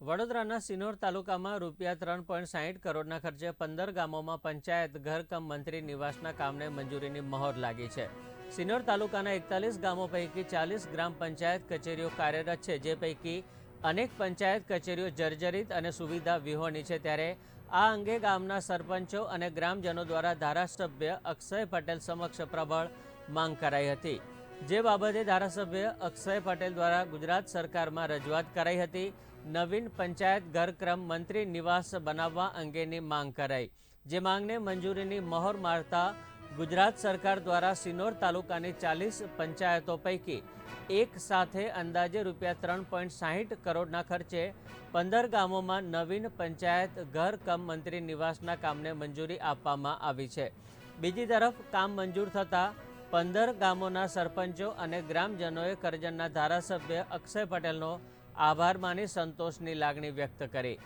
વડોદરાના સિનોર તાલુકામાં રૂપિયા ત્રણ પોઈન્ટ સાહીઠ કરોડના ખર્ચે પંદર ગામોમાં પંચાયત ઘર કમ મંત્રી નિવાસના કામને મંજૂરીની મહોર લાગી છે. સિનોર તાલુકાના એકતાલીસ ગામો પૈકી ચાલીસ ગ્રામ પંચાયત કચેરીઓ કાર્યરત છે, જે પૈકી અનેક પંચાયત કચેરીઓ જર્જરિત અને સુવિધા વિહોણી છે. ત્યારે આ અંગે ગામના સરપંચો અને ગ્રામજનો દ્વારા ધારાસભ્ય અક્ષય પટેલ સમક્ષ પ્રબળ માંગ કરાઈ હતી. જે બાબતે ધારાસભ્ય અક્ષય પટેલ દ્વારા ગુજરાત સરકારમાં રજૂઆત કરાઈ હતી, નવીન પંચાયત ઘરક્રમ મંત્રી નિવાસ બનાવવા અંગેની માંગ કરાઈ, જે માંગને મંજૂરીની મહોર મારતા ગુજરાત સરકાર દ્વારા સિનોર તાલુકાની ચાલીસ પંચાયતો પૈકી એક સાથે અંદાજે રૂપિયા ત્રણ પોઈન્ટ સાહીઠ કરોડના ખર્ચે પંદર ગામોમાં નવીન પંચાયત ઘર કમ મંત્રી નિવાસના કામને મંજૂરી આપવામાં આવી છે. બીજી તરફ કામ મંજૂર થતાં પંદર ગામોના સરપંચો અને ગ્રામજનોએ કરજણના ધારાસભ્ય અક્ષય પટેલનો આભાર માની સંતોષની લાગણી વ્યક્ત કરી.